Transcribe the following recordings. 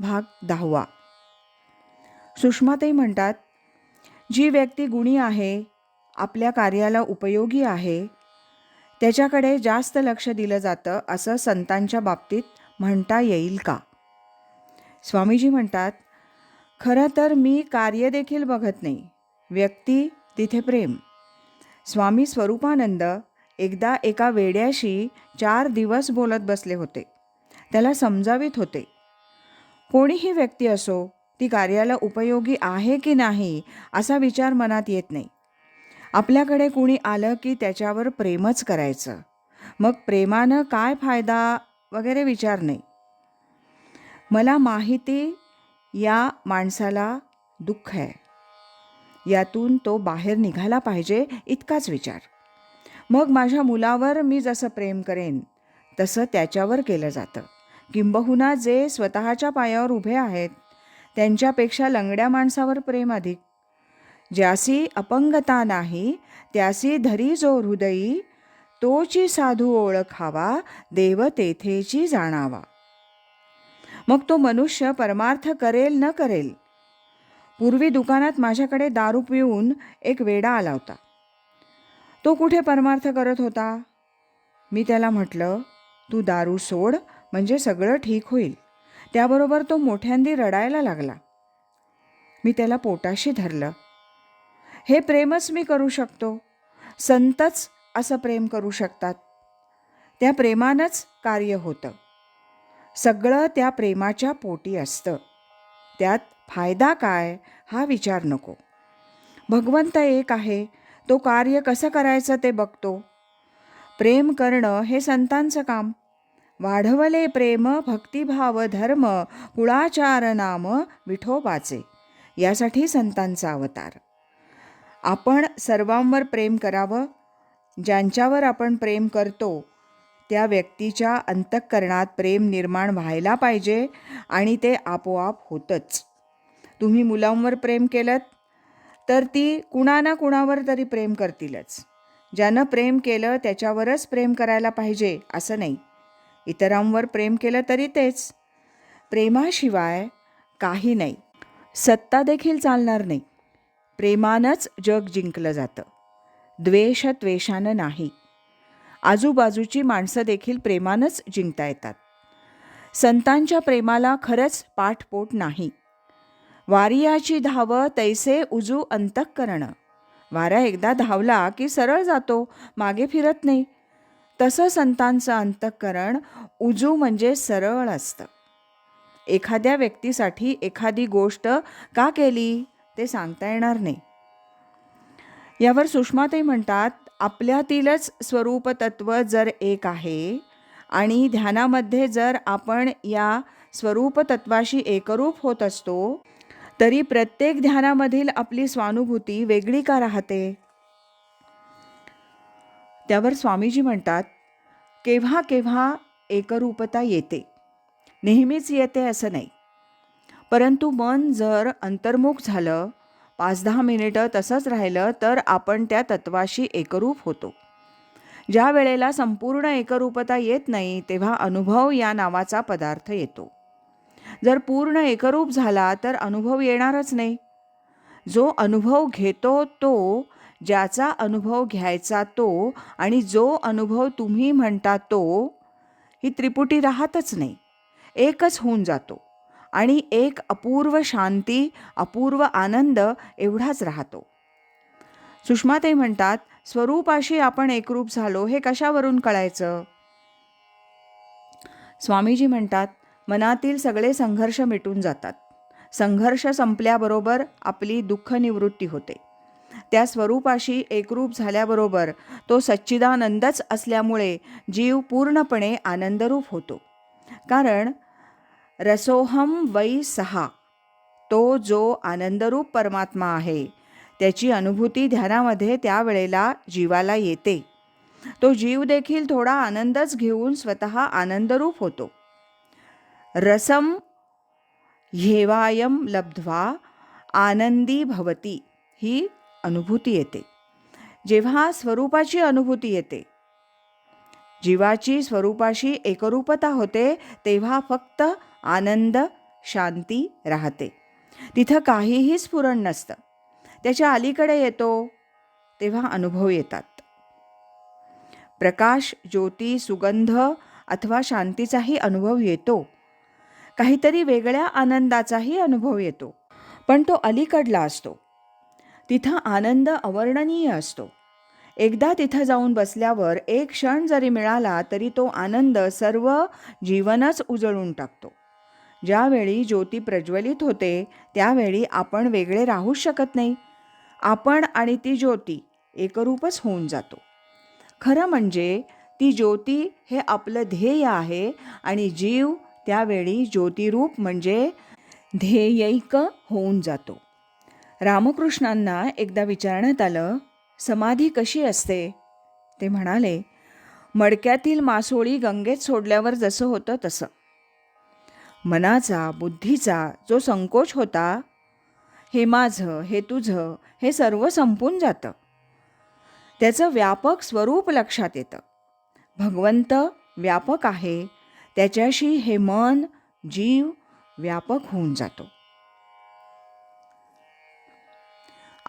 भाग दहावा. सुषमाताई म्हणतात जी व्यक्ती गुणी आहे आपल्या कार्याला उपयोगी आहे त्याच्याकडे जास्त लक्ष दिलं जातं असं संतांच्या बाबतीत म्हणता येईल का? स्वामीजी म्हणतात खरं तर मी कार्य देखील बघत नाही व्यक्ती तिथे प्रेम. स्वामी स्वरूपानंद एकदा एका वेड्याशी चार दिवस बोलत बसले होते. त्याला समजावित होते. कोणीही व्यक्ती असो ती कार्याला उपयोगी आहे की नाही असा विचार मनात येत नाही. आपल्याकडे कुणी आलं की त्याच्यावर प्रेमच करायचं. मग प्रेमानं काय फायदा वगैरे विचार नाही. मला माहिती या माणसाला दुःख आहे. यातून तो बाहेर निघाला पाहिजे इतकाच विचार. मग माझ्या मुलावर मी जसं प्रेम करेन तसं त्याच्यावर केलं जातं. किंबहुना जे स्वतःच्या पायावर उभे आहेत त्यांच्यापेक्षा लंगड्या माणसावर प्रेम अधिक. ज्यासी अपंगता नाही त्यासी धरी जो हृदयी तोची साधू ओळखावा देव तेथेची जाणावा. मग तो मनुष्य परमार्थ करेल न करेल. पूर्वी दुकानात माझ्याकडे दारू पिऊन एक वेडा आला होता. तो कुठे परमार्थ करत होता? मी त्याला म्हटलं तू दारू सोड म्हणजे सगळं ठीक होईल. त्याबरोबर तो मोठ्यांदी रडायला लागला. मी त्याला पोटाशी धरलं. हे प्रेमच मी करू शकतो. संतच असं प्रेम करू शकतात. त्या प्रेमानंच कार्य होतं. सगळं त्या प्रेमाच्या पोटी असतं. त्यात फायदा काय हा विचार नको. भगवंत एक आहे. तो कार्य कसं करायचं ते बघतो. प्रेम करणं हे संतांचं काम. वाढवले प्रेम भक्तिभाव धर्म कुळाचार नाम विठोबाचे यासाठी संतांचा अवतार. आपण सर्वांवर प्रेम करावं. ज्यांच्यावर आपण प्रेम करतो त्या व्यक्तीच्या अंतःकरणात प्रेम निर्माण व्हायला पाहिजे आणि ते आपोआप होतंच. तुम्ही मुलांवर प्रेम केलं तर ती कुणा ना कुणावर तरी प्रेम करतीलच. ज्यानं प्रेम केलं त्याच्यावरच प्रेम करायला पाहिजे असं नाही. इतरांवर प्रेम केलं तरी तेच. प्रेमाशिवाय काही नाही. सत्ता देखील चालणार नाही. प्रेमानंच जग जिंकलं जातं. द्वेष त्वेषानं नाही. आजूबाजूची माणसं देखील प्रेमानंच जिंकता येतात. संतांच्या प्रेमाला खरंच पाठपोट नाही. वारियाची धाव तैसे उजू अंतःकरण. वारा एकदा धावला की सरळ जातो मागे फिरत नाही. तसं संतांचं अंतःकरण उजू म्हणजे सरळ असतं. एखाद्या व्यक्तीसाठी एखादी गोष्ट का केली ते सांगता येणार नाही. यावर सुषमाताई म्हणतात आपल्यातीलच स्वरूप तत्व जर एक आहे आणि ध्यानामध्ये जर आपण या स्वरूप तत्वाशी एकरूप होत असतो तरी प्रत्येक ध्यानामधील आपली स्वानुभूती वेगळी का राहते? त्यावर स्वामीजी म्हणतात केव्हा केव्हा एकरूपता येते. नेहमीच येते असं नाही. परंतु मन जर अंतर्मुख झालं पाच दहा मिनिटं तसंच राहिलं तर आपण त्या तत्वाशी एकरूप होतो. ज्या वेळेला संपूर्ण एकरूपता येत नाही तेव्हा अनुभव या नावाचा पदार्थ येतो. जर पूर्ण एकरूप झाला तर अनुभव येणारच नाही. जो अनुभव घेतो तो ज्याचा अनुभव घ्यायचा तो आणि जो अनुभव तुम्ही म्हणता तो ही त्रिपुटी राहतच नाही. एकच होऊन जातो आणि एक अपूर्व शांती अपूर्व आनंद एवढाच राहतो. सुषमाताई म्हणतात स्वरूपाशी आपण एकरूप झालो हे कशावरून कळायचं? स्वामीजी म्हणतात मनातील सगळे संघर्ष मिटून जातात. संघर्ष संपल्याबरोबर आपली दुःख निवृत्ती होते. त्या स्वरूपाशी एकरूप झाल्याबरोबर तो सच्चिदानंदच असल्यामुळे जीव पूर्णपणे आनंदरूप होतो. कारण रसोहम वै सहा तो जो आनंदरूप परमात्मा आहे त्याची अनुभूती ध्यानामध्ये त्यावेळेला जीवाला येते. तो जीव देखील थोडा आनंदच घेऊन स्वतः आनंदरूप होतो. रसम हेवायम लब्ध्वा आनंदी भवती ही अनुभूती येते. जेव्हा स्वरूपाची अनुभूती येते जीवाची स्वरूपाशी एकरूपता होते तेव्हा फक्त आनंद शांती राहते. तिथं काहीही स्फुरण नसतं. त्याच्या अलीकडे येतो तेव्हा अनुभव येतात. प्रकाश ज्योती सुगंध अथवा शांतीचाही अनुभव येतो. काहीतरी वेगळ्या आनंदाचाही अनुभव येतो. पण तो अलीकडला असतो. तिथं आनंद अवर्णनीय असतो. एकदा तिथं जाऊन बसल्यावर एक क्षण जरी मिळाला तरी तो आनंद सर्व जीवनच उजळून टाकतो. ज्यावेळी ज्योती प्रज्वलित होते त्यावेळी आपण वेगळे राहूच शकत नाही. आपण आणि ती ज्योती एकरूपच होऊन जातो. खरं म्हणजे ती ज्योती हे आपलं ध्येय आहे आणि जीव त्यावेळी ज्योतिरूप म्हणजे ध्येयैक होऊन जातो. रामकृष्णांना एकदा विचारण्यात आलं समाधी कशी असते? ते म्हणाले मडक्यातील मासोळी गंगेत सोडल्यावर जसं होतं तसं. मनाचा बुद्धीचा जो संकोच होता हे माझं हे तुझं हे सर्व संपून जातं. त्याचं व्यापक स्वरूप लक्षात येतं. भगवंत व्यापक आहे त्याच्याशी हे मन जीव व्यापक होऊन जातो.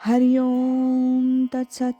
हरिओम तत्सत